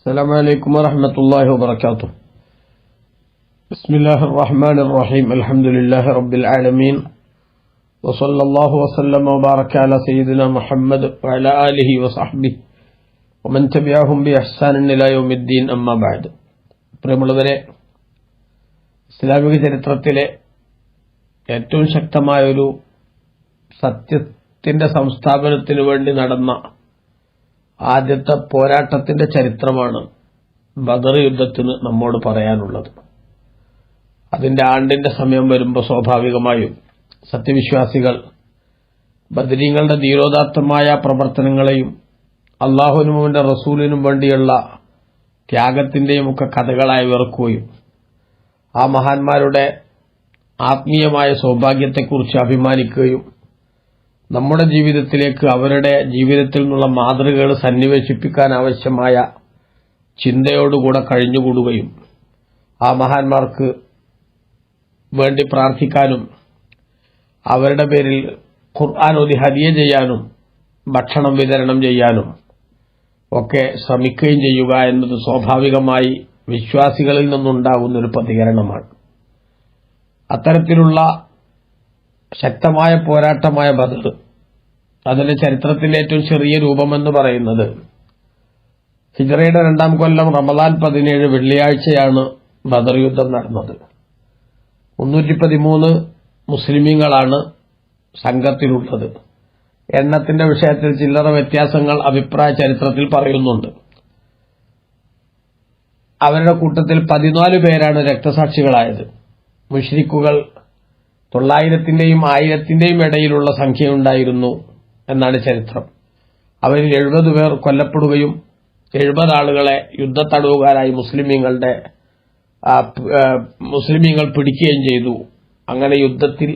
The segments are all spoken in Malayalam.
السلام عليكم ورحمة الله وبركاته بسم الله الرحمن الرحيم الحمد لله رب العالمين وصلى الله وسلم وبارك على سيدنا محمد وعلى آله وصحبه ومن تبعهم بإحسان إلى يوم الدين أما بعد പ്രിയമുള്ളവരെ ഇസ്ലാമിക ചരിത്രത്തിലെ ഏറ്റവും ശക്തമായൊരു സത്യത്തിന്റെ സംസ്ഥാപനത്തിനു വേണ്ടി നടന്ന ആദ്യത്തെ പോരാട്ടത്തിന്റെ ചരിത്രമാണ് ബദർ യുദ്ധത്തിന് നമ്മോട് പറയാനുള്ളത്. അതിന്റെ ആണ്ടിന്റെ സമയം വരുമ്പോൾ സ്വാഭാവികമായും സത്യവിശ്വാസികൾ ബദരീങ്ങളുടെ ധീരോദാത്തമായ പ്രവർത്തനങ്ങളെയും അള്ളാഹുനുമുവിന്റെ റസൂലിനും വേണ്ടിയുള്ള ത്യാഗത്തിന്റെയും ഒക്കെ കഥകളായി വിറക്കുകയും ആ മഹാന്മാരുടെ ആത്മീയമായ സൗഭാഗ്യത്തെക്കുറിച്ച് അഭിമാനിക്കുകയും നമ്മുടെ ജീവിതത്തിലേക്ക് അവരുടെ ജീവിതത്തിൽ നിന്നുള്ള മാതൃകകൾ സന്നിവേശിപ്പിക്കാൻ ആവശ്യമായ ചിന്തയോടുകൂടെ കഴിഞ്ഞുകൂടുകയും ആ മഹാന്മാർക്ക് വേണ്ടി പ്രാർത്ഥിക്കാനും അവരുടെ പേരിൽ ഖുർആൻ ഓതി ഹദിയ ചെയ്യാനും ഭക്ഷണം വിതരണം ചെയ്യാനും ഒക്കെ ശ്രമിക്കുകയും ചെയ്യുക എന്നത് സ്വാഭാവികമായി വിശ്വാസികളിൽ നിന്നുണ്ടാകുന്നൊരു പ്രതികരണമാണ്. അത്തരത്തിലുള്ള ശക്തമായ പോരാട്ടമായ ബദർ അതിന്റെ ചരിത്രത്തിലെ ഏറ്റവും ചെറിയ രൂപമെന്ന് പറയുന്നത്. ഹിജറയുടെ രണ്ടാം കൊല്ലം റമദാൻ പതിനേഴ് വെള്ളിയാഴ്ചയാണ് ബദർ യുദ്ധം നടന്നത്. മുന്നൂറ്റി പതിമൂന്ന് മുസ്ലിമീങ്ങളാണ് സംഘത്തിലുള്ളത്. എണ്ണത്തിന്റെ വിഷയത്തിൽ ചില്ലറ വ്യത്യാസങ്ങൾ അഭിപ്രായ ചരിത്രത്തിൽ പറയുന്നുണ്ട്. അവരുടെ കൂട്ടത്തിൽ പതിനാല് പേരാണ് രക്തസാക്ഷികളായത്. മുഷ്രിക്കുകൾ തൊള്ളായിരത്തിന്റെയും ആയിരത്തിന്റെയും ഇടയിലുള്ള സംഖ്യയുണ്ടായിരുന്നു എന്നാണ് ചരിത്രം. അവരിൽ എഴുപത് പേർ കൊല്ലപ്പെടുകയും എഴുപത് ആളുകളെ യുദ്ധത്തടവുകാരായി മുസ്ലിമീങ്ങളുടെ മുസ്ലിമീങ്ങൾ പിടിക്കുകയും ചെയ്തു. അങ്ങനെ യുദ്ധത്തിൽ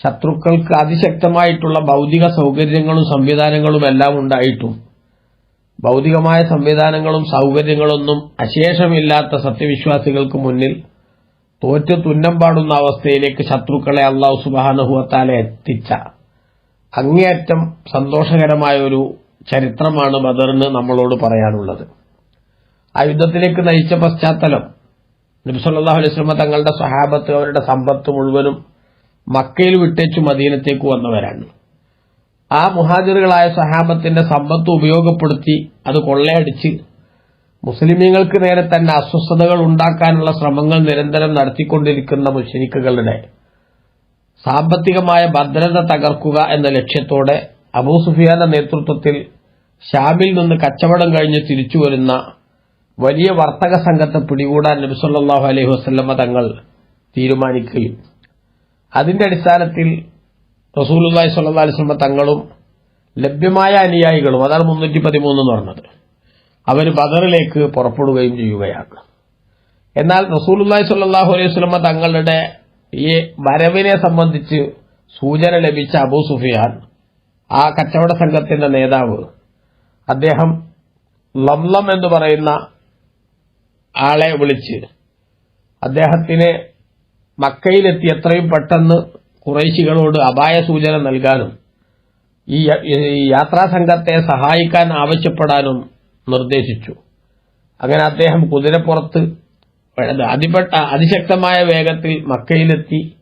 ശത്രുക്കൾക്ക് അതിശക്തമായിട്ടുള്ള ഭൗതിക സൗകര്യങ്ങളും സംവിധാനങ്ങളും എല്ലാം ഉണ്ടായിട്ടും ഭൗതികമായ സംവിധാനങ്ങളും സൗകര്യങ്ങളൊന്നും അശേഷമില്ലാത്ത സത്യവിശ്വാസികൾക്ക് മുന്നിൽ തോറ്റു തുന്നം പാടുന്ന അവസ്ഥയിലേക്ക് ശത്രുക്കളെ അള്ളാഹു സുബാനുഭവത്താലെ എത്തിച്ച. അങ്ങേയറ്റം സന്തോഷകരമായ ഒരു ചരിത്രമാണ് ബദറിന് നമ്മളോട് പറയാനുള്ളത്. ആ യുദ്ധത്തിലേക്ക് നയിച്ച പശ്ചാത്തലം നബിസല്ലാഹു അലൈഹി സ്വലമ തങ്ങളുടെ സ്വഹാബത്ത് അവരുടെ സമ്പത്ത് മുഴുവനും മക്കയിൽ വിട്ടേച്ചു മദീനത്തേക്ക് വന്നവരാണ്. ആ മുഹാജിറുകളായ സഹാബത്തിന്റെ സമ്പത്ത് ഉപയോഗപ്പെടുത്തി അത് കൊള്ളയടിച്ച് മുസ്ലിമീങ്ങൾക്ക് നേരെ തന്നെ അസ്വസ്ഥതകൾ ഉണ്ടാക്കാനുള്ള ശ്രമങ്ങൾ നിരന്തരം നടത്തിക്കൊണ്ടിരിക്കുന്ന മുഷരിക്കുകളുടെ സാമ്പത്തികമായ ഭദ്രത തകർക്കുക എന്ന ലക്ഷ്യത്തോടെ അബൂ സുഫിയാന്റെ നേതൃത്വത്തിൽ ഷാമിൽ നിന്ന് കച്ചവടം കഴിഞ്ഞ് തിരിച്ചുവരുന്ന വലിയ വർത്തക സംഘത്തെ പിടികൂടാൻ നബിസല്ലാഹു അലൈഹി വസ്ല്ലമ്മ തങ്ങൾ തീരുമാനിക്കുകയും അതിന്റെ അടിസ്ഥാനത്തിൽ റസൂലുല്ലാഹി സ്വല്ലല്ലാഹി അലൈഹി വസല്ലം തങ്ങളും ലഭ്യമായ അനുയായികളും അതാണ് മുന്നൂറ്റി പതിമൂന്ന് എന്ന് പറഞ്ഞത്. അവർ ബദറിലേക്ക് പുറപ്പെടുകയും ചെയ്യുകയാണ്. എന്നാൽ റസൂലുല്ലാഹി സ്വല്ലല്ലാഹു അലൈഹി സ്വലമ തങ്ങളുടെ ഈ വരവിനെ സംബന്ധിച്ച് സൂചന ലഭിച്ച അബൂ സുഫിയാൻ ആ കച്ചവട സംഘത്തിന്റെ നേതാവ് അദ്ദേഹം ലംലം എന്ന് പറയുന്ന ആളെ വിളിച്ച് അദ്ദേഹത്തിന് മക്കയിലെത്തി എത്രയും പെട്ടെന്ന് കുറേശികളോട് അപായ സൂചന നൽകാനും ഈ യാത്രാ സംഘത്തെ സഹായിക്കാൻ ആവശ്യപ്പെടാനും നിർദ്ദേശിച്ചു. അങ്ങനെ അദ്ദേഹം കുതിരപ്പുറത്ത് അതിപ്പെട്ട അതിശക്തമായ വേഗത്തിൽ മക്കയിലെത്തി.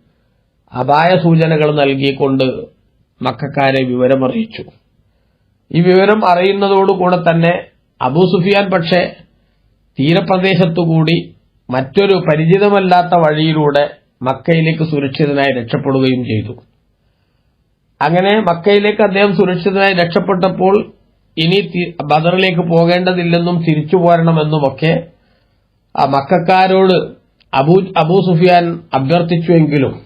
അപായ സൂചനകൾ നൽകിക്കൊണ്ട് മക്കാരെ വിവരമറിയിച്ചു. ഈ വിവരം അറിയുന്നതോടുകൂടെ തന്നെ അബൂ സുഫിയാൻ പക്ഷേ തീരപ്രദേശത്തുകൂടി മറ്റൊരു പരിചിതമല്ലാത്ത വഴിയിലൂടെ മക്കയിലേക്ക് സുരക്ഷിതനായി രക്ഷപ്പെടുകയും ചെയ്തു. അങ്ങനെ മക്കയിലേക്ക് അദ്ദേഹം സുരക്ഷിതനായി രക്ഷപ്പെട്ടപ്പോൾ ഇനി ബദറിലേക്ക് പോകേണ്ടതില്ലെന്നും തിരിച്ചു പോരണമെന്നുമൊക്കെ ആ മക്കാരോട് അബൂ അബൂ സുഫിയാൻ അഭ്യർത്ഥിച്ചുവെങ്കിലും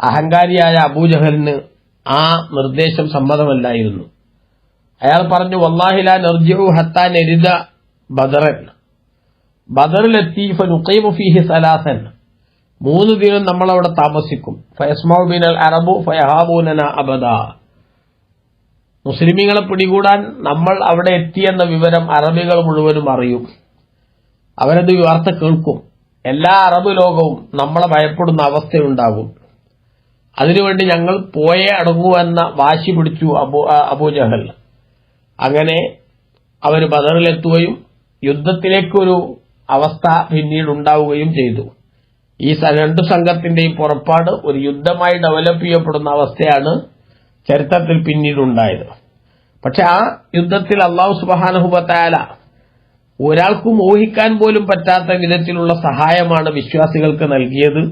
അഹങ്കാരിയായ അബൂജഹലിന് ആ നിർദ്ദേശം സമ്മതമല്ലായിരുന്നു. അയാൾ പറഞ്ഞു വല്ലാഹില നിർജിഉ ഹത്താൻ എരിത ബദറൻ. ബദറിലെത്തി ഫീഹി സലാസൻ. മൂന്ന് ദിനം നമ്മളവിടെ താമസിക്കും. ബിൻ ബിനൽ അറബു ഫയഹാബൂനന അബദ. മുസ്ലിമീങ്ങളെ പിടികൂടാൻ നമ്മൾ അവിടെ എത്തിയെന്ന വിവരം അറബികൾ മുഴുവനും അറിയും. അവരത് വാർത്ത കേൾക്കും. എല്ലാ അറബ് ലോകവും നമ്മളെ ഭയപ്പെടുന്ന അവസ്ഥയുണ്ടാകും. അതിനുവേണ്ടി ഞങ്ങൾ പോയേ അടങ്ങൂ എന്ന വാശി പിടിച്ചു അബു അബൂജഹൽ അങ്ങനെ അവർ ബദറിലെത്തുകയും യുദ്ധത്തിലേക്കൊരു അവസ്ഥ പിന്നീട് ഉണ്ടാവുകയും ചെയ്തു. ഈ രണ്ടു സംഘത്തിന്റെയും പുറപ്പാട് ഒരു യുദ്ധമായി ഡെവലപ്പ് ചെയ്യപ്പെടുന്ന അവസ്ഥയാണ് ചരിത്രത്തിൽ പിന്നീട് ഉണ്ടായത് പക്ഷെ ആ യുദ്ധത്തിൽ അള്ളാഹു സുബാനഹുബത്തായാല ഒരാൾക്കും ഊഹിക്കാൻ പോലും പറ്റാത്ത വിധത്തിലുള്ള സഹായമാണ് വിശ്വാസികൾക്ക് നൽകിയത്.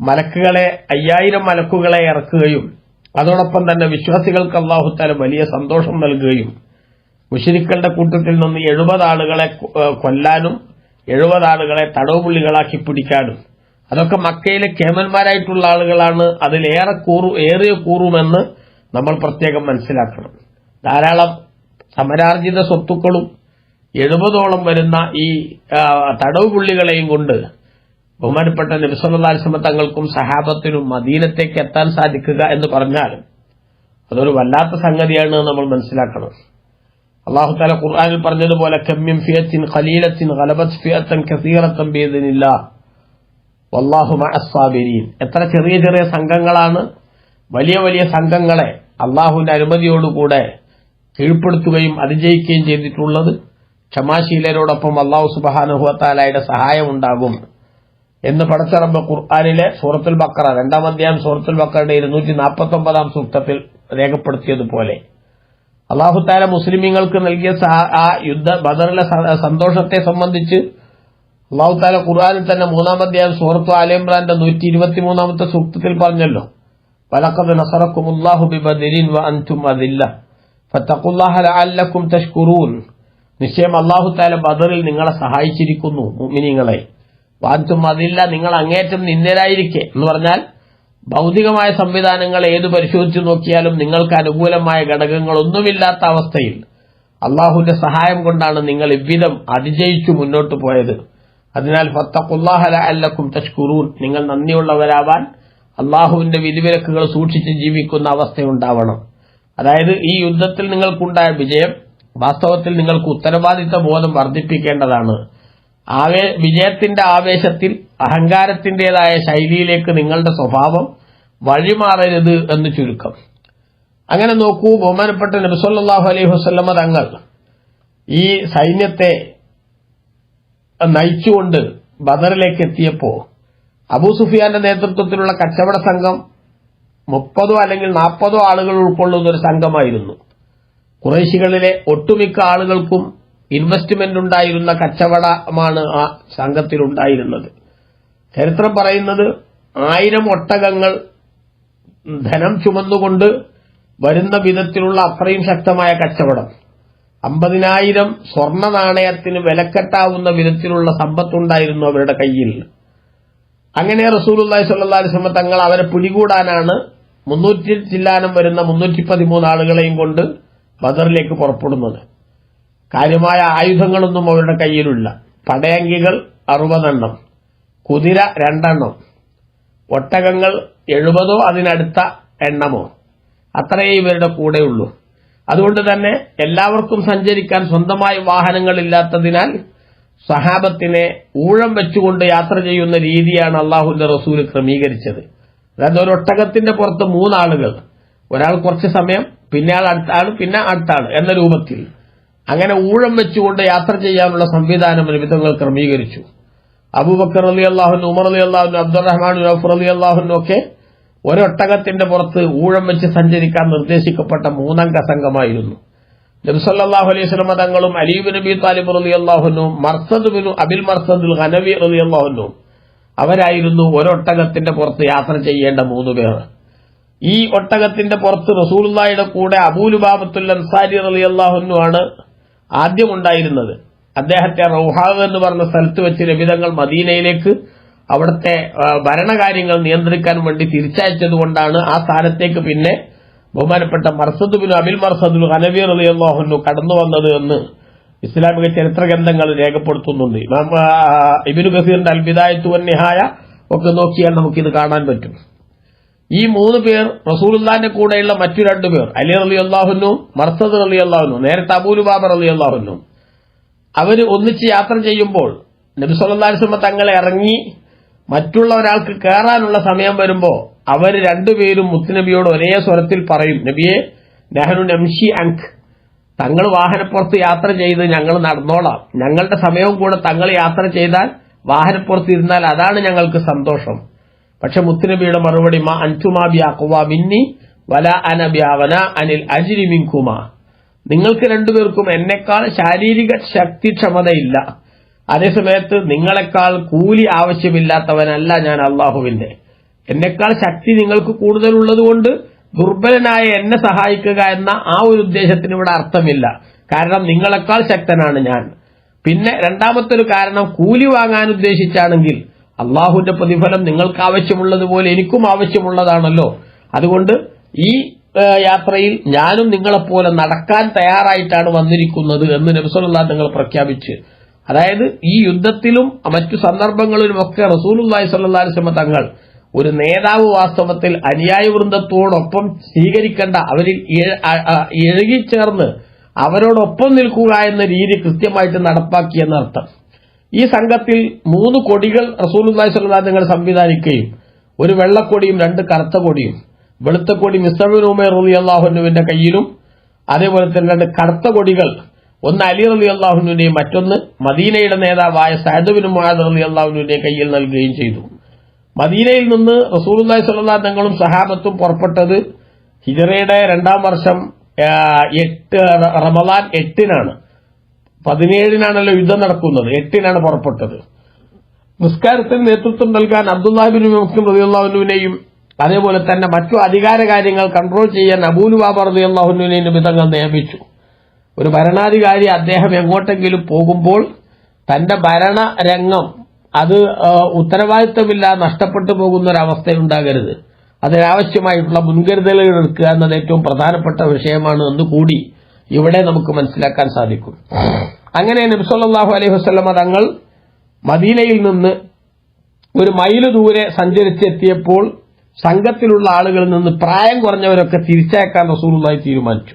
മലക്കുകളെ അയ്യായിരം മലക്കുകളെ ഇറക്കുകയും അതോടൊപ്പം തന്നെ വിശ്വാസികൾക്ക് അള്ളാഹുത്താല വലിയ സന്തോഷം നൽകുകയും മുഷിരിക്കളുടെ കൂട്ടത്തിൽ നിന്ന് എഴുപത് ആളുകളെ കൊല്ലാനും എഴുപത് ആളുകളെ തടവുപുള്ളികളാക്കി പിടിക്കാനും അതൊക്കെ മക്കയിലെ കേമന്മാരായിട്ടുള്ള ആളുകളാണ് അതിലേറെ കൂറു ഏറിയ കൂറുമെന്ന് നമ്മൾ പ്രത്യേകം മനസ്സിലാക്കണം. ധാരാളം സമരാർജിത സ്വത്തുക്കളും എഴുപതോളം വരുന്ന ഈ തടവ് തടവുപുള്ളികളെയും കൊണ്ട് ബഹുമാനപ്പെട്ട നബിസ്വല്ലാസ്മ തങ്ങൾക്കും സഹാബത്തിനും മദീനത്തേക്ക് എത്താൻ സാധിക്കുക എന്ന് പറഞ്ഞാൽ അതൊരു വല്ലാത്ത സംഗതിയാണ് നമ്മൾ മനസ്സിലാക്കണം. അള്ളാഹു താല ഖുർആാനിൽ പറഞ്ഞതുപോലെ കമ്യം ഫിയത്തിൻ ഖലീലത്തിൻ ഗലബത് ഫിയത്തൻ കസീറത്തൻ ബീദിനില്ല വല്ലാഹു മഅസ്സാബിരീൻ എത്ര ചെറിയ ചെറിയ സംഘങ്ങളാണ് വലിയ വലിയ സംഘങ്ങളെ അള്ളാഹുവിന്റെ അനുമതിയോടുകൂടെ കീഴ്പ്പെടുത്തുകയും അതിജയിക്കുകയും ചെയ്തിട്ടുള്ളത് ക്ഷമാശീലരോടൊപ്പം അള്ളാഹു സഹായം ഉണ്ടാകും എന്ന് പടച്ചറമ്പ് ഖുർആാനിലെ സൂറത്തുൽ ബക്കറ രണ്ടാം അധ്യായം സൂറത്തുൽ ബക്കറയുടെ ഇരുന്നൂറ്റി നാൽപ്പത്തി ഒമ്പതാം സൂക്തത്തിൽ രേഖപ്പെടുത്തിയതുപോലെ. അള്ളാഹുത്താല മുസ്ലിമീങ്ങൾക്ക് നൽകിയ ആ യുദ്ധ ബദറിലെ സന്തോഷത്തെ സംബന്ധിച്ച് അള്ളാഹുത്താല ഖുർആാനിൽ തന്നെ മൂന്നാം അധ്യായം സൂറത്തു ആലിമ്രാന്റെ നൂറ്റി ഇരുപത്തിമൂന്നാമത്തെ സൂക്തത്തിൽ പറഞ്ഞല്ലോ. ولقد نصركم الله ببدر وأنتم أذلة. فاتقوا الله لعلكم تشكرون. നിശ്ചയം അള്ളാഹു താല ബദറിൽ നിങ്ങളെ സഹായിച്ചിരിക്കുന്നു മുമിനിങ്ങളെ വാൻതും അതില്ല നിങ്ങൾ അങ്ങേറ്റം നിന്നരായിരിക്കെ എന്ന് പറഞ്ഞാൽ ഭൗതികമായ സംവിധാനങ്ങൾ ഏത് പരിശോധിച്ചു നോക്കിയാലും നിങ്ങൾക്ക് അനുകൂലമായ ഘടകങ്ങളൊന്നുമില്ലാത്ത അവസ്ഥയിൽ അള്ളാഹുവിന്റെ സഹായം കൊണ്ടാണ് നിങ്ങൾ ഇவ்விதം അതിജയിച്ചു മുന്നോട്ട് പോയത്. അതിനാൽ ഫത്തഖുല്ലാഹ ലഅല്ലക്കും തഷ്കുറൂൻ നിങ്ങൾ നന്ദിയുള്ളവരാവാൻ അള്ളാഹുവിന്റെ വിധിവിലക്കുകൾ സൂക്ഷിച്ച് ജീവിക്കുന്ന അവസ്ഥയുണ്ടാവണം. അതായത് ഈ യുദ്ധത്തിൽ നിങ്ങൾക്കുണ്ടായ വിജയം വാസ്തവത്തിൽ നിങ്ങൾക്ക് ഉത്തരവാദിത്ത ബോധം വർദ്ധിപ്പിക്കേണ്ടതാണ്. ആവേ വിജയത്തിന്റെ ആവേശത്തിൽ അഹങ്കാരത്തിന്റേതായ ശൈലിയിലേക്ക് നിങ്ങളുടെ സ്വഭാവം വഴിമാറരുത് എന്ന് ചുരുക്കം. അങ്ങനെ നോക്കൂ ബഹുമാനപ്പെട്ട നബിസൊല്ലാഹു അലൈഹി വസ്ലമ തങ്ങൾ ഈ സൈന്യത്തെ നയിച്ചുകൊണ്ട് ബദറിലേക്ക് എത്തിയപ്പോ അബൂ സുഫിയാന്റെ നേതൃത്വത്തിലുള്ള കച്ചവട സംഘം മുപ്പതോ അല്ലെങ്കിൽ നാൽപ്പതോ ആളുകൾ ഉൾക്കൊള്ളുന്ന ഒരു സംഘമായിരുന്നു. കുറേശികളിലെ ഒട്ടുമിക്ക ആളുകൾക്കും ഇൻവെസ്റ്റ്മെന്റ് ഉണ്ടായിരുന്ന കച്ചവടമാണ് ആ സംഘത്തിലുണ്ടായിരുന്നത് ചരിത്രം പറയുന്നത് ആയിരം ഒട്ടകങ്ങൾ ധനം ചുമന്നുകൊണ്ട് വരുന്ന വിധത്തിലുള്ള അത്രയും ശക്തമായ കച്ചവടം. അമ്പതിനായിരം സ്വർണ നാണയത്തിന് വിലക്കെട്ടാവുന്ന വിധത്തിലുള്ള സമ്പത്തുണ്ടായിരുന്നു അവരുടെ കയ്യിൽ. അങ്ങനെ റസൂലുള്ളാഹി സ്വല്ലല്ലാഹി അലൈഹി വസല്ലം തങ്ങൾ അവരെ പിടികൂടാനാണ് മുന്നൂറ്റി ചില്ലാനം വരുന്ന മുന്നൂറ്റി പതിമൂന്ന് ആളുകളെയും കൊണ്ട് ബദറിലേക്ക് പുറപ്പെടുന്നത്. കാര്യമായ ആയുധങ്ങളൊന്നും അവരുടെ കയ്യിലില്ല. പടയങ്കികൾ അറുപതെണ്ണം കുതിര രണ്ടെണ്ണം ഒട്ടകങ്ങൾ എഴുപതോ അതിനടുത്ത എണ്ണമോ. അത്രയേ ഇവരുടെ കൂടെയുള്ളൂ. അതുകൊണ്ട് തന്നെ എല്ലാവർക്കും സഞ്ചരിക്കാൻ സ്വന്തമായി വാഹനങ്ങളില്ലാത്തതിനാൽ സഹാബത്തിനെ ഊഴം വെച്ചുകൊണ്ട് യാത്ര ചെയ്യുന്ന രീതിയാണ് അള്ളാഹുന്റെ റസൂൽ ക്രമീകരിച്ചത്. അതായത് ഒരു ഒട്ടകത്തിന്റെ പുറത്ത് മൂന്നാളുകൾ. ഒരാൾ കുറച്ച് സമയം പിന്നെ ആൾ അടുത്ത ആൾ പിന്നെ അടുത്ത ആൾ എന്ന രൂപത്തിൽ അങ്ങനെ ഊഴം വെച്ചുകൊണ്ട് യാത്ര ചെയ്യാനുള്ള സംവിധാനം വിധങ്ങൾ ക്രമീകരിച്ചു. അബൂബക്കർ അലി അള്ളാഹുൻ ഉമർ അലി അള്ളാഹുൻ അബ്ദുറഹ്മാൻ നൌഫർ അലി അള്ളാഹുനും ഒക്കെ ഒരൊട്ടകത്തിന്റെ പുറത്ത് ഊഴം വെച്ച് സഞ്ചരിക്കാൻ നിർദ്ദേശിക്കപ്പെട്ട മൂന്നംഗ സംഘമായിരുന്നു. നബ്സല്ലാഹു അലൈഹി സ്വലമ തങ്ങളും അലീബ് നബി താലിബ് റലി അള്ളാഹുനും മർസദ് അബിൽ മർസദുൽ ഖനവി റലി അള്ളാഹുനും അവരായിരുന്നു ഒരൊട്ടകത്തിന്റെ പുറത്ത് യാത്ര ചെയ്യേണ്ട മൂന്ന് പേർ. ഈ ഒട്ടകത്തിന്റെ പുറത്ത് റസൂലുള്ളാഹിയുടെ കൂടെ അബൂലുബാബത്തുൽ അൻസാരി റലി അള്ളാഹുനു ആണ് ആദ്യം ഉണ്ടായിരുന്നത് അദ്ദേഹത്തെ റൌഹാവ് എന്ന് പറഞ്ഞ സ്ഥലത്ത് വെച്ച് രവിതങ്ങൾ മദീനയിലേക്ക് അവിടുത്തെ ഭരണകാര്യങ്ങൾ നിയന്ത്രിക്കാൻ വേണ്ടി തിരിച്ചയച്ചതുകൊണ്ടാണ് ആ സ്ഥാനത്തേക്ക് പിന്നെ ബഹുമാനപ്പെട്ട മർസദ് ബിൻ അബിൽ മർസദുൽ ഹനവി റളിയല്ലാഹു കടന്നു വന്നത് എന്ന് ഇസ്ലാമിക ചരിത്ര ഗ്രന്ഥങ്ങൾ രേഖപ്പെടുത്തുന്നുണ്ട് ഇബിനു ഖസീറിന്റെ അൽബിദായത്തു നിഹായ ഒക്കെ നോക്കിയാൽ നമുക്കിത് കാണാൻ പറ്റും. ഈ മൂന്ന് പേർ റസൂലിന്റെ കൂടെയുള്ള മറ്റു രണ്ടു പേർ അലി അലി അള്ളാഹുനും മർസദ് അലി അള്ളാഹുനു നേരത്തെ അബൂലുബാബ അലി അള്ളാഹുനു അവർ ഒന്നിച്ച് യാത്ര ചെയ്യുമ്പോൾ നബി സല്ലല്ലാഹു അലൈഹി തങ്ങളെ ഇറങ്ങി മറ്റുള്ള ഒരാൾക്ക് കയറാനുള്ള സമയം വരുമ്പോ അവർ രണ്ടുപേരും മുത്തുനബിയോട് ഒരേ സ്വരത്തിൽ പറയും നബിയെ നെഹ്റു നംഷി അങ്ക് തങ്ങൾ വാഹനപ്പുറത്ത് യാത്ര ചെയ്ത് ഞങ്ങൾ നടന്നോളാം. ഞങ്ങളുടെ സമയവും കൂടെ തങ്ങൾ യാത്ര ചെയ്താൽ വാഹനപ്പുറത്ത് ഇരുന്നാൽ അതാണ് ഞങ്ങൾക്ക് സന്തോഷം. പക്ഷെ മുത്തുനബിയുടെ മറുപടി മാ അൻതുമാ ബി അഖ്വാ മിന്നി വല അന ബി അനിൽ അജ്രി മിങ്കുമ നിങ്ങൾക്ക് രണ്ടുപേർക്കും എന്നെക്കാൾ ശാരീരിക ശക്തി ശക്തിക്ഷമതയില്ല. അതേസമയത്ത് നിങ്ങളെക്കാൾ കൂലി ആവശ്യമില്ലാത്തവനല്ല ഞാൻ അള്ളാഹുവിന്റെ. എന്നെക്കാൾ ശക്തി നിങ്ങൾക്ക് കൂടുതലുള്ളതുകൊണ്ട് ദുർബലനായ എന്നെ സഹായിക്കുക എന്ന ആ ഒരു ഉദ്ദേശത്തിന് ഇവിടെ അർത്ഥമില്ല. കാരണം നിങ്ങളെക്കാൾ ശക്തനാണ് ഞാൻ. പിന്നെ രണ്ടാമത്തെ ഒരു കാരണം കൂലി വാങ്ങാൻ ഉദ്ദേശിച്ചാണെങ്കിൽ അള്ളാഹുവിന്റെ പ്രതിഫലം നിങ്ങൾക്ക് ആവശ്യമുള്ളതുപോലെ എനിക്കും ആവശ്യമുള്ളതാണല്ലോ. അതുകൊണ്ട് ഈ യാത്രയിൽ ഞാനും നിങ്ങളെപ്പോലെ നടക്കാൻ തയ്യാറായിട്ടാണ് വന്നിരിക്കുന്നത് എന്ന് നബ്സലുല്ലാ നിങ്ങൾ പ്രഖ്യാപിച്ച്. അതായത് ഈ യുദ്ധത്തിലും മറ്റു സന്ദർഭങ്ങളിലുമൊക്കെ റസൂലുല്ലാഹി വസല്ലം തങ്ങൾ ഒരു നേതാവ് വാസ്തവത്തിൽ അനുയായ വൃന്ദത്തോടൊപ്പം സ്വീകരിക്കേണ്ട അവരിൽ എഴുകിച്ചേർന്ന് അവരോടൊപ്പം നിൽക്കുക എന്ന രീതി കൃത്യമായിട്ട് നടപ്പാക്കിയെന്നർത്ഥം ഈ സംഘത്തിൽ മൂന്ന് കൊടികൾ റസൂലുല്ലാഹി സ്വല്ലല്ലാഹി തങ്ങൾ സംവിധാനിക്കുകയും ഒരു വെള്ളക്കൊടിയും രണ്ട് കറുത്ത കൊടിയും വെളുത്ത കൊടി മിസ്തബിൻ ഉമേർ അള്ളാഹുനുവിന്റെ കയ്യിലും അതേപോലെ തന്നെ രണ്ട് കറുത്ത കൊടികൾ ഒന്ന് അലി റലി അള്ളാഹുനുവിന്റെയും മറ്റൊന്ന് മദീനയുടെ നേതാവായ സഹദബിൻ മുഹാദ് റലി അള്ളാഹുനുവിന്റെ കയ്യിൽ നൽകുകയും ചെയ്തു. മദീനയിൽ നിന്ന് റസൂലുല്ലായി സ്വല്ലല്ലാഹു തങ്ങളും സഹാബത്തും പുറപ്പെട്ടത് ഹിജറയുടെ രണ്ടാം വർഷം എട്ട് റമദാൻ എട്ടിനാണ്. പതിനേഴിനാണല്ലോ യുദ്ധം നടക്കുന്നത്. എട്ടിനാണ് പുറപ്പെട്ടത്. നിസ്കാരത്തിന് നേതൃത്വം നൽകാൻ അബ്ദുല്ലാഹിബിൻ മുസ്ലിം റബിയുല്ലാഹുനുവിനെയും അതേപോലെ തന്നെ മറ്റു അധികാര കാര്യങ്ങൾ കൺട്രോൾ ചെയ്യാൻ അബൂലു ബാബ റബിയുല്ലാഹുനുവിനെയും വിധങ്ങൾ നിയമിച്ചു. ഒരു ഭരണാധികാരി അദ്ദേഹം എങ്ങോട്ടെങ്കിലും പോകുമ്പോൾ തന്റെ ഭരണ രംഗം അത് ഉത്തരവാദിത്തമില്ല നഷ്ടപ്പെട്ടു പോകുന്ന ഒരു അവസ്ഥയുണ്ടാകരുത് അതിനാവശ്യമായിട്ടുള്ള മുൻകരുതലുകൾ എടുക്കുക എന്നത് ഏറ്റവും പ്രധാനപ്പെട്ട വിഷയമാണ് എന്ന് കൂടി ഇവിടെ നമുക്ക് മനസ്സിലാക്കാൻ സാധിക്കും. അങ്ങനെ നബ്സല്ലാഹു അലൈഹി വസ്ലമ തങ്ങൾ മദീനയിൽ നിന്ന് ഒരു മൈൽ ദൂരെ സഞ്ചരിച്ചെത്തിയപ്പോൾ സംഘത്തിലുള്ള ആളുകളിൽ നിന്ന് പ്രായം കുറഞ്ഞവരൊക്കെ തിരിച്ചയക്കാൻ റസൂലുള്ളാഹി തീരുമാനിച്ചു.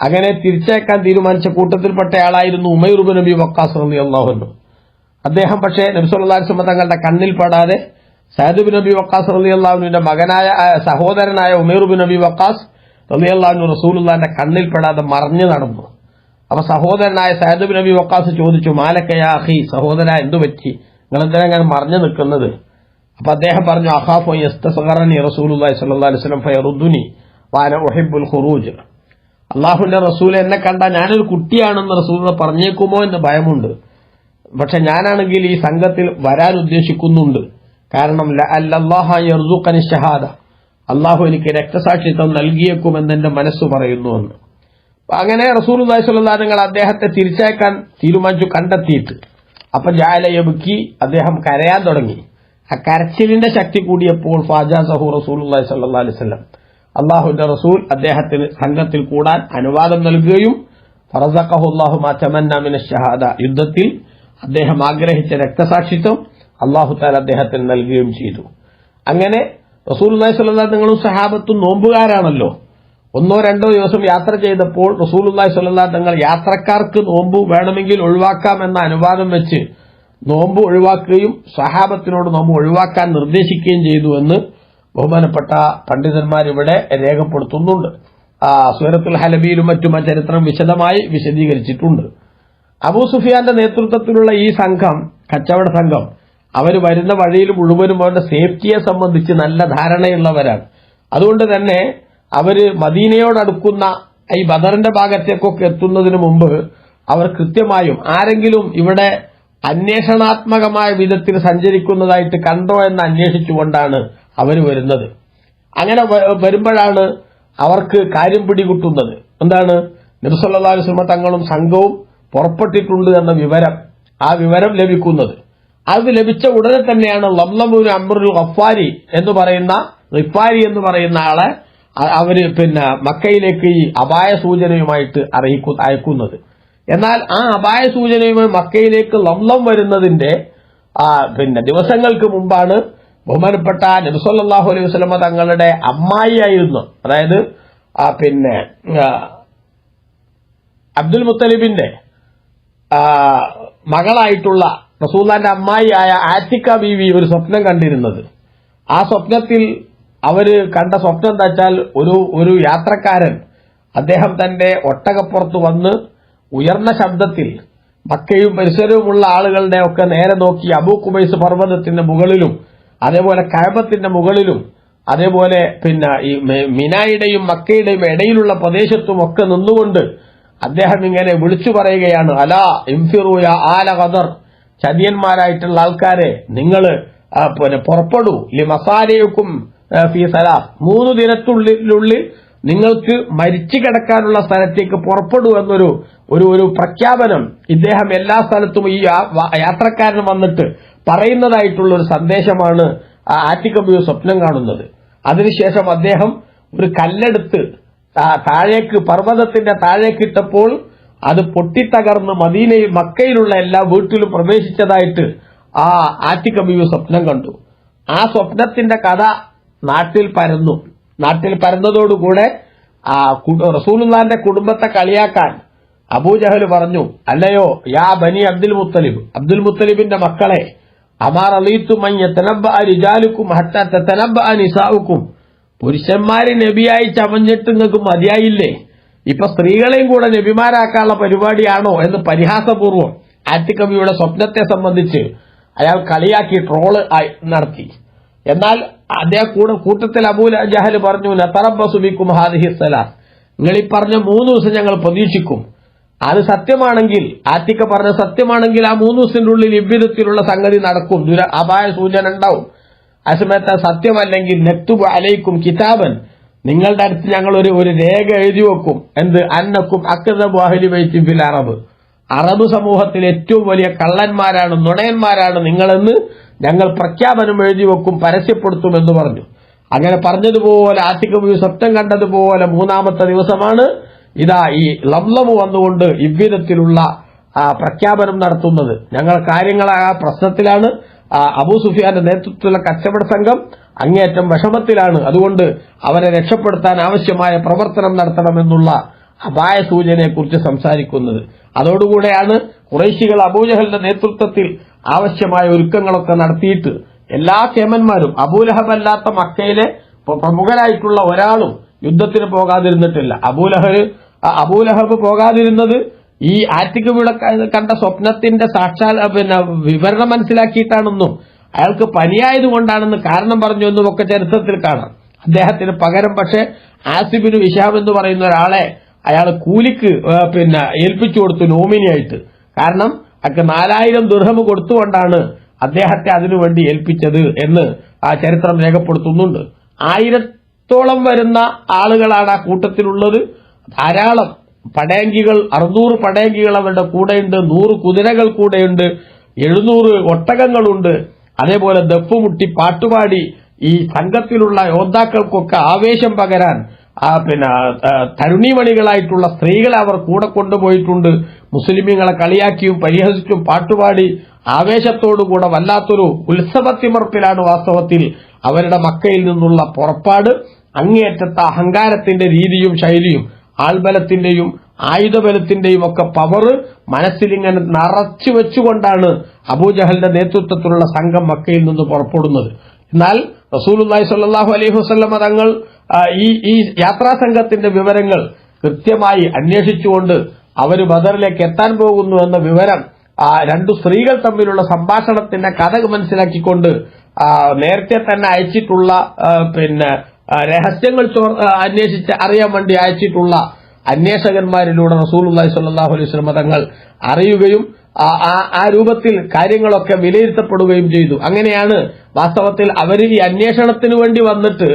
അങ്ങനെ തിരിച്ചയക്കാൻ തീരുമാനിച്ച കൂട്ടത്തിൽപ്പെട്ടയാളായിരുന്നു ഉമൈറുബ് നബി വക്കാസ് റളിയല്ലാഹു അദ്ദേഹം പക്ഷേ നബ്സുല്ലാസ്മ തങ്ങളുടെ കണ്ണിൽ പെടാതെ സയദുബിൻ നബി വക്കാസ് റലി അള്ളാഹുവിന്റെ മകനായ സഹോദരനായ ഉമേറുബിൻ നബി വക്കാസ് റലി അള്ളാഹു റസൂലുള്ളാന്റെ കണ്ണിൽ പെടാതെ മറഞ്ഞു നടന്നു. അപ്പൊ സഹോദരനായ സയദുബിൻ നബി വക്കാസ് ചോദിച്ചു മാലക്കയാഹി സഹോദര എന്തു പറ്റി? നിങ്ങൾ എന്തിനാ ഞാൻ മറിഞ്ഞു നിൽക്കുന്നത്? അപ്പൊ അദ്ദേഹം പറഞ്ഞു അഹാഫോ യസ്തസഗറനി റസൂലുള്ളാഹി സല്ലല്ലാഹു അലൈഹി വസല്ലം വാന ഉഹിബ്ബുൽ ഖുറൂജ്. റസൂൽ എന്നെ കണ്ട ഞാനൊരു കുട്ടിയാണെന്ന് റസൂൽ പറഞ്ഞേക്കുമോ എന്ന് ഭയമുണ്ട്. പക്ഷെ ഞാനാണെങ്കിൽ ഈ സംഘത്തിൽ വരാൻ ഉദ്ദേശിക്കുന്നുണ്ട്. കാരണം ഷഹാദ. അള്ളാഹു എനിക്ക് രക്തസാക്ഷിത്വം നൽകിയേക്കുമെന്ന് എന്റെ മനസ്സ് പറയുന്നു എന്ന്. അങ്ങനെ റസൂൽ നിങ്ങൾ അദ്ദേഹത്തെ തിരിച്ചയക്കാൻ തീരുമാനിച്ചു കണ്ടെത്തിയിട്ട്. അപ്പൊ ജാലയബുക്കി അദ്ദേഹം കരയാൻ തുടങ്ങി. ആ കരച്ചിലിന്റെ ശക്തി കൂടിയപ്പോൾ ഫാജ സഹു റസൂൽ അലൈഹി സ്വലം അള്ളാഹുന്റെ റസൂൽ അദ്ദേഹത്തിന് സംഘത്തിൽ കൂടാൻ അനുവാദം നൽകുകയും ഫറസഖഹുല്ലാഹു മാ മിന ഷഹാദ യുദ്ധത്തിൽ അദ്ദേഹം ആഗ്രഹിച്ച രക്തസാക്ഷിത്വം അള്ളാഹു താല അദ്ദേഹത്തിന് നൽകുകയും ചെയ്തു. അങ്ങനെ റസൂൽ സ്വല്ലല്ലാഹു നിങ്ങളും സഹാബത്തും നോമ്പുകാരാണല്ലോ. ഒന്നോ രണ്ടോ ദിവസം യാത്ര ചെയ്തപ്പോൾ റസൂൽ റസൂലുള്ളാഹി സ്വല്ലല്ലാഹു തങ്ങൾ യാത്രക്കാർക്ക് നോമ്പ് വേണമെങ്കിൽ ഒഴിവാക്കാം എന്ന അനുവാദം വെച്ച് നോമ്പ് ഒഴിവാക്കുകയും സഹാബത്തിനോട് നോമ്പ് ഒഴിവാക്കാൻ നിർദ്ദേശിക്കുകയും ചെയ്തു എന്ന് ബഹുമാനപ്പെട്ട പണ്ഡിതന്മാരിവിടെ രേഖപ്പെടുത്തുന്നുണ്ട്. ആ സൂറത്തുൽ ഹലബിയിലും മറ്റും ആ ചരിത്രം വിശദമായി വിശദീകരിച്ചിട്ടുണ്ട്. അബൂ സുഫിയാന്റെ നേതൃത്വത്തിലുള്ള ഈ സംഘം കച്ചവട സംഘം അവർ വരുന്ന വഴിയിൽ മുഴുവനും അവരുടെ സേഫ്റ്റിയെ സംബന്ധിച്ച് നല്ല ധാരണയുള്ളവരാണ്. അതുകൊണ്ട് തന്നെ അവർ മദീനയോടടുക്കുന്ന ഈ ബദറിന്റെ ഭാഗത്തേക്കൊക്കെ എത്തുന്നതിന് മുമ്പ് അവർ കൃത്യമായും ആരെങ്കിലും ഇവിടെ അന്വേഷണാത്മകമായ വിധത്തിൽ സഞ്ചരിക്കുന്നതായിട്ട് കണ്ടോ എന്ന് അന്വേഷിച്ചുകൊണ്ടാണ് അവർ വരുന്നത്. അങ്ങനെ വരുമ്പോഴാണ് അവർക്ക് കാര്യം പിടികിട്ടുന്നത്. എന്താണ്? നിർസല്ലാസ്മ തങ്ങളും സംഘവും പുറപ്പെട്ടിട്ടുണ്ട് എന്ന വിവരം ആ വിവരം ലഭിക്കുന്നത്. അത് ലഭിച്ച ഉടനെ തന്നെയാണ് ലംലമുൻ അമ്രുൽ ഗഫാരി എന്ന് പറയുന്ന റിഫാരി എന്ന് പറയുന്ന ആളെ അവർ പിന്നെ മക്കയിലേക്ക് ഈ അപായ സൂചനയുമായിട്ട് അറിയിക്കു അയക്കുന്നത്. എന്നാൽ ആ അപായ സൂചനയുമായി മക്കയിലേക്ക് ലംലം വരുന്നതിന്റെ പിന്നെ ദിവസങ്ങൾക്ക് മുമ്പാണ് ബഹുമാനപ്പെട്ട നബിസല്ലാഹു അലൈഹി വസ്ലമ തങ്ങളുടെ അമ്മായിയായിരുന്നു. അതായത് പിന്നെ അബ്ദുൽ മുത്തലിബിന്റെ മകളായിട്ടുള്ള റസൂല്ലാന്റെ അമ്മായിയായ ആറ്റിക്ക ബീവി ഒരു സ്വപ്നം കണ്ടിരുന്നത്. ആ സ്വപ്നത്തിൽ അവർ കണ്ട സ്വപ്നം എന്താ വെച്ചാൽ ഒരു ഒരു യാത്രക്കാരൻ അദ്ദേഹം തന്റെ ഒട്ടകപ്പുറത്ത് വന്ന് ഉയർന്ന ശബ്ദത്തിൽ മക്കയും പരിസരവുമുള്ള ആളുകളുടെ ഒക്കെ നേരെ നോക്കി അബൂ കുബൈസ് പർവതത്തിന്റെ മുകളിലും അതേപോലെ കഴബത്തിന്റെ മുകളിലും അതേപോലെ പിന്നെ ഈ മിനായുടെയും മക്കയുടെയും ഇടയിലുള്ള പ്രദേശത്തും ഒക്കെ നിന്നുകൊണ്ട് അദ്ദേഹം ഇങ്ങനെ വിളിച്ചു പറയുകയാണ് അലാ ഇംഫിറൂയ ആല ഖദർ. ചതിയന്മാരായിട്ടുള്ള ആൾക്കാരെ നിങ്ങൾ പിന്നെ പുറപ്പെടൂ. ലി മസാരയുക്കും ഫീ സലാസ്. മൂന്ന് ദിനത്തുള്ളിലുള്ളിൽ നിങ്ങൾക്ക് മരിച്ചു കിടക്കാനുള്ള സ്ഥലത്തേക്ക് പുറപ്പെടൂ എന്നൊരു ഒരു ഒരു പ്രഖ്യാപനം ഇദ്ദേഹം എല്ലാ സ്ഥലത്തും ഈ യാത്രക്കാരൻ വന്നിട്ട് പറയുന്നതായിട്ടുള്ള ഒരു സന്ദേശമാണ് ആറ്റിക്കമ്പ്യൂ സ്വപ്നം കാണുന്നത്. അതിനുശേഷം അദ്ദേഹം ഒരു കല്ലെടുത്ത് താഴേക്ക് പർവതത്തിന്റെ താഴേക്കിട്ടപ്പോൾ അത് പൊട്ടിത്തകർന്ന് മദീനയിൽ മക്കയിലുള്ള എല്ലാ വീട്ടിലും പ്രവേശിച്ചതായിട്ട് ആ ആറ്റിക്കബിയു സ്വപ്നം കണ്ടു. ആ സ്വപ്നത്തിന്റെ കഥ നാട്ടിൽ പരന്നു. നാട്ടിൽ പരന്നതോടുകൂടെ ആ റസൂലുള്ളാന്റെ കുടുംബത്തെ കളിയാക്കാൻ അബൂജഹൽ പറഞ്ഞു അല്ലയോ യാ ബനി അബ്ദുൽ മുത്തലിബ് അബ്ദുൽ മുത്തലിബിന്റെ മക്കളെ അമാർ അലീത്തുമയ്യത്തനബുക്കും നിസാവുക്കും പുരുഷന്മാര് നബിയായി ചമഞ്ഞിട്ട് നിങ്ങൾക്ക് മതിയായില്ലേ? ഇപ്പൊ സ്ത്രീകളെയും കൂടെ നബിമാരാക്കാനുള്ള പരിപാടിയാണോ എന്ന് പരിഹാസപൂർവം ആറ്റിക്കവിയുടെ സ്വപ്നത്തെ സംബന്ധിച്ച് അയാൾ കളിയാക്കി ട്രോൾ നടത്തി. എന്നാൽ അതേ കൂടെ കൂട്ടത്തിൽ അബൂൽ ജഹൽ പറഞ്ഞു നത്തറബസുബിക്കും ഹാദിഹി സലാസ് നിങ്ങൾ ഈ പറഞ്ഞ മൂന്ന് ദിവസം ഞങ്ങൾ പ്രതീക്ഷിക്കും. അത് സത്യമാണെങ്കിൽ ആറ്റിക്ക പറഞ്ഞ സത്യമാണെങ്കിൽ ആ മൂന്ന് ദിവസത്തിനുള്ളിൽ ഉള്ളിൽ ഇவ்விധത്തിലുള്ള സംഗതി നടക്കും. ദുര അപായ സൂചന ഉണ്ടാവും. ആ സമയത്ത് സത്യമല്ലെങ്കിൽ നെത്തുബ് അലൈക്കും കിതാബൻ. നിങ്ങളുടെ അടുത്ത് ഞങ്ങൾ ഒരു ഒരു രേഖ എഴുതി വെക്കും. എന്ത്? അന്നക്കും അക്കദബാഹലി വൈറ്റിൻ ഫിൽ അറബ്. അറബ് സമൂഹത്തിൽ ഏറ്റവും വലിയ കള്ളന്മാരാണ് നുണയന്മാരാണ് നിങ്ങളെന്ന് ഞങ്ങൾ പ്രഖ്യാപനം എഴുതി വെക്കും പരസ്യപ്പെടുത്തും എന്ന് പറഞ്ഞു. അങ്ങനെ പറഞ്ഞതുപോലെ ആറ്റിക്കബി സ്വപ്നം കണ്ടതുപോലെ മൂന്നാമത്തെ ദിവസമാണ് ഇതാ ഈ ലംലമ് വന്നുകൊണ്ട് ഇവ്വിധത്തിലുള്ള പ്രഖ്യാപനം നടത്തുന്നത്. ഞങ്ങൾ ആ പ്രശ്നത്തിലാണ് അബൂ സുഫിയാന്റെ നേതൃത്വത്തിലുള്ള കച്ചവട സംഘം അങ്ങേയറ്റം വിഷമത്തിലാണ്. അതുകൊണ്ട് അവരെ രക്ഷപ്പെടുത്താൻ ആവശ്യമായ പ്രവർത്തനം നടത്തണമെന്നുള്ള അപായ സൂചനയെക്കുറിച്ച് സംസാരിക്കുന്നത്. അതോടുകൂടെയാണ് കുറേശികൾ അബൂജഹലിന്റെ നേതൃത്വത്തിൽ ആവശ്യമായ ഒരുക്കങ്ങളൊക്കെ നടത്തിയിട്ട് എല്ലാ കേമന്മാരും അബൂലഹബല്ലാത്ത മക്കയിലെ പ്ര- പ്രമുഖരായിട്ടുള്ള ഒരാളും യുദ്ധത്തിന് പോകാതിരുന്നിട്ടില്ല. അബൂലഹബ് അബൂലഹബ് പോകാതിരുന്നത് ഈ ആറ്റിക്കുവിടെ കണ്ട സ്വപ്നത്തിന്റെ സാക്ഷാൽ പിന്നെ വിവരണം മനസ്സിലാക്കിയിട്ടാണെന്നും അയാൾക്ക് പനിയായതുകൊണ്ടാണെന്ന് കാരണം പറഞ്ഞു എന്നും ഒക്കെ ചരിത്രത്തിൽ കാണാം. അദ്ദേഹത്തിന് പകരം പക്ഷെ ആസിബിന് വിശാബ് എന്ന് പറയുന്ന ഒരാളെ അയാൾ കൂലിക്ക് പിന്നെ ഏൽപ്പിച്ചു കൊടുത്തു നോമിനിയായിട്ട്. കാരണം അയാൾക്ക് നാലായിരം ദുർഹം കൊടുത്തുകൊണ്ടാണ് അദ്ദേഹത്തെ അതിനുവേണ്ടി ഏൽപ്പിച്ചത് എന്ന് ആ ചരിത്രം രേഖപ്പെടുത്തുന്നുണ്ട്. ആയിരത്തോളം വരുന്ന ആളുകളാണ് ആ കൂട്ടത്തിലുള്ളത്. ധാരാളം. പടയങ്കികൾ അറുന്നൂറ് പടയങ്കികൾ അവരുടെ കൂടെയുണ്ട് നൂറ് കുതിരകൾ കൂടെയുണ്ട് എഴുന്നൂറ് ഒട്ടകങ്ങളുണ്ട്. അതേപോലെ ദപ്പുമുട്ടി പാട്ടുപാടി ഈ സംഘത്തിലുള്ള യോദ്ധാക്കൾക്കൊക്കെ ആവേശം പകരാൻ പിന്നെ തരുണിമണികളായിട്ടുള്ള സ്ത്രീകളെ അവർ കൂടെ കൊണ്ടുപോയിട്ടുണ്ട്. മുസ്ലിമീങ്ങളെ കളിയാക്കിയും പരിഹസിച്ചും പാട്ടുപാടി ആവേശത്തോടുകൂടെ വല്ലാത്തൊരു ഉത്സവത്തിമർപ്പിലാണ് വാസ്തവത്തിൽ അവരുടെ മക്കയിൽ നിന്നുള്ള പുറപ്പാട്. അങ്ങേയറ്റത്തെ അഹങ്കാരത്തിന്റെ രീതിയും ശൈലിയും ആൾബലത്തിന്റെയും ആയുധബലത്തിന്റെയും ഒക്കെ പവറ് മനസ്സിലിങ്ങനെ നിറച്ചു വെച്ചുകൊണ്ടാണ് അബൂജഹലിന്റെ നേതൃത്വത്തിലുള്ള സംഘം മക്കയിൽ നിന്ന് പുറപ്പെടുന്നത്. എന്നാൽ റസൂലുല്ലായി സ്വല്ലല്ലാഹു അലൈഹി വസല്ലമ തങ്ങൾ ഈ ഈ യാത്രാ സംഘത്തിന്റെ വിവരങ്ങൾ കൃത്യമായി അന്വേഷിച്ചുകൊണ്ട് അവർ ബദറിലേക്ക് എത്താൻ പോകുന്നു എന്ന വിവരം ആ രണ്ടു സ്ത്രീകൾ തമ്മിലുള്ള സംഭാഷണത്തിന്റെ കഥ മനസ്സിലാക്കിക്കൊണ്ട് നേരത്തെ തന്നെ അയച്ചിട്ടുള്ള പിന്നെ രഹസ്യങ്ങൾ അന്വേഷിച്ച് അറിയാൻ വേണ്ടി അയച്ചിട്ടുള്ള അന്വേഷകന്മാരിലൂടെ റസൂലുള്ളാഹി സ്വല്ലല്ലാഹു അലൈഹി വസല്ലം തങ്ങൾ അറിയുകയും ആ രൂപത്തിൽ കാര്യങ്ങളൊക്കെ വിലയിരുത്തപ്പെടുകയും ചെയ്തു. അങ്ങനെയാണ് വാസ്തവത്തിൽ അവർ ഈ അന്വേഷണത്തിന് വേണ്ടി വന്നിട്ട്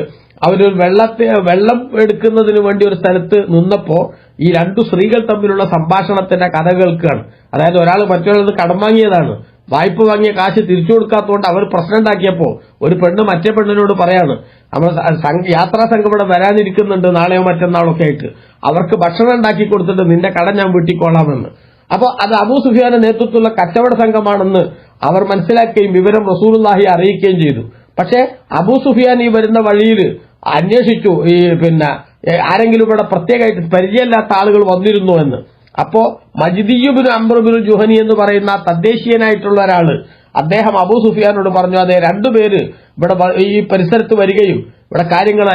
അവർ വെള്ളത്തെ വെള്ളം എടുക്കുന്നതിന് വേണ്ടി ഒരു സ്ഥലത്ത് നിന്നപ്പോ ഈ രണ്ടു സ്ത്രീകൾ തമ്മിലുള്ള സംഭാഷണത്തിന്റെ കഥ കേൾക്കുകയാണ്. അതായത് ഒരാൾ മറ്റൊരാൾ കടം വാങ്ങിയതാണ്. വായ്പ വാങ്ങിയ കാശ് തിരിച്ചു കൊടുക്കാത്തതുകൊണ്ട് അവർ പ്രശ്നം ഒരു പെണ്ണ് മറ്റേ പെണ്ണിനോട് പറയാണ് നമ്മൾ യാത്രാ സംഘം ഇവിടെ വരാനിരിക്കുന്നുണ്ട് നാളെയോ മറ്റന്നാളൊക്കെ ആയിട്ട്. അവർക്ക് ഭക്ഷണം ഉണ്ടാക്കി കൊടുത്തിട്ട് നിന്റെ കട ഞാൻ വീട്ടിക്കോളാമെന്ന്. അപ്പൊ അത് അബൂ സുഫിയാന്റെ നേതൃത്വത്തിലുള്ള കച്ചവട സംഘമാണെന്ന് അവർ മനസ്സിലാക്കുകയും വിവരം റസൂലുള്ളാഹി അറിയിക്കുകയും ചെയ്തു. പക്ഷേ അബൂ സുഫിയാൻ ഈ വരുന്ന വഴിയിൽ അന്വേഷിച്ചു ഈ പിന്നെ ആരെങ്കിലും ഇവിടെ പ്രത്യേകമായിട്ട് പരിചയമില്ലാത്ത ആളുകൾ വന്നിരുന്നു എന്ന്. അപ്പോ മജിദിയുബിന് അംബറുബിന് ജുഹനി എന്ന് പറയുന്ന തദ്ദേശീയനായിട്ടുള്ള ഒരാൾ. അദ്ദേഹം അബൂ സുഫിയാനോട് പറഞ്ഞു അതെ രണ്ടുപേര് ഇവിടെ ഈ പരിസരത്ത് വരികയും ഇവിടെ കാര്യങ്ങൾ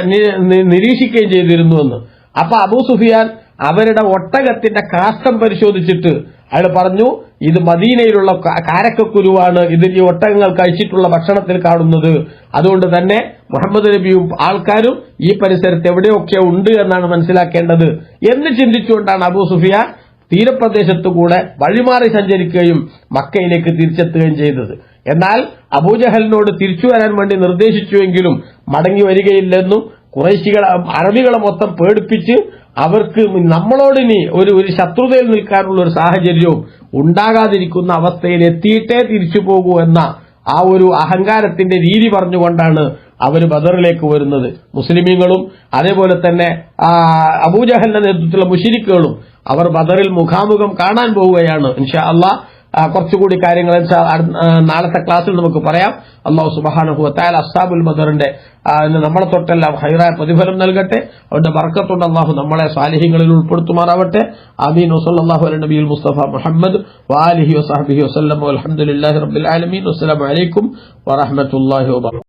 നിരീക്ഷിക്കുകയും ചെയ്തിരുന്നു എന്ന്. അപ്പൊ അബൂ സുഫിയാൻ അവരുടെ ഒട്ടകത്തിന്റെ കാഷ്ടം പരിശോധിച്ചിട്ട് അയാൾ പറഞ്ഞു ഇത് മദീനയിലുള്ള കാരക്ക കാരക്കക്കുരുവാണ് ഇതിൽ ഈ ഒട്ടകങ്ങൾ കഴിച്ചിട്ടുള്ള ഭക്ഷണത്തിൽ കാണുന്നത്. അതുകൊണ്ട് തന്നെ മുഹമ്മദ് നബിയും ആൾക്കാരും ഈ പരിസരത്ത് എവിടെയൊക്കെ ഉണ്ട് എന്നാണ് മനസ്സിലാക്കേണ്ടത്. എന്ന് ചിന്തിച്ചുകൊണ്ടാണ് അബൂ സുഫിയാൻ തീരപ്രദേശത്തു കൂടെ വഴിമാറി സഞ്ചരിക്കുകയും മക്കയിലേക്ക് തിരിച്ചെത്തുകയും ചെയ്തത്. എന്നാൽ അബൂജഹലിനോട് തിരിച്ചു വരാൻ വേണ്ടി നിർദ്ദേശിച്ചുവെങ്കിലും മടങ്ങി വരികയില്ലെന്നും കുറേശികളെ അറബികളെ മൊത്തം പേടിപ്പിച്ച് അവർക്ക് നമ്മളോടിനി ഒരു ഒരു ശത്രുതയിൽ നിൽക്കാനുള്ള ഒരു സാഹചര്യവും ഉണ്ടാകാതിരിക്കുന്ന അവസ്ഥയിൽ എത്തിയിട്ടേ തിരിച്ചു പോകൂ എന്ന ആ ഒരു അഹങ്കാരത്തിന്റെ രീതി പറഞ്ഞുകൊണ്ടാണ് അവർ ബദറിലേക്ക് വരുന്നത്. മുസ്ലിമീങ്ങളും അതേപോലെ തന്നെ അബൂജഹലിന്റെ നേതൃത്വത്തിലുള്ള മുഷിരിക്കുകളും അവർ ബദറിൽ മുഖാമുഖം കാണാൻ പോവുകയാണ്. ഇൻഷാ അള്ളാ ആ, കുറച്ചുകൂടി കാര്യങ്ങൾ നാളത്തെ ക്ലാസ്സിൽ നമുക്ക് പറയാം. അള്ളാഹു സുബാനഹു അസ്താബുൽ ബദറിന്റെ നമ്മളെ തൊട്ടെല്ലാം ഹൈറായ പ്രതിഫലം നൽകട്ടെ. അവരുടെ വർക്കത്തുണ്ട് അള്ളാഹു നമ്മളെ സാലിഹ്യങ്ങളിൽ ഉൾപ്പെടുത്തുമാറാവട്ടെ. അമീൻ വസല്ലാഹു അല നബിയുൽ മുസ്തഫ മുഹമ്മദ് വാലിഹി വസാഹബിഹി വസ്ലം അലഹമുല്ലാഹി റബ്ബിൽ ആലമീൻ. വസ്സലാമു അലൈക്കും വറഹമത്തല്ലാഹി വബറകാതുഹു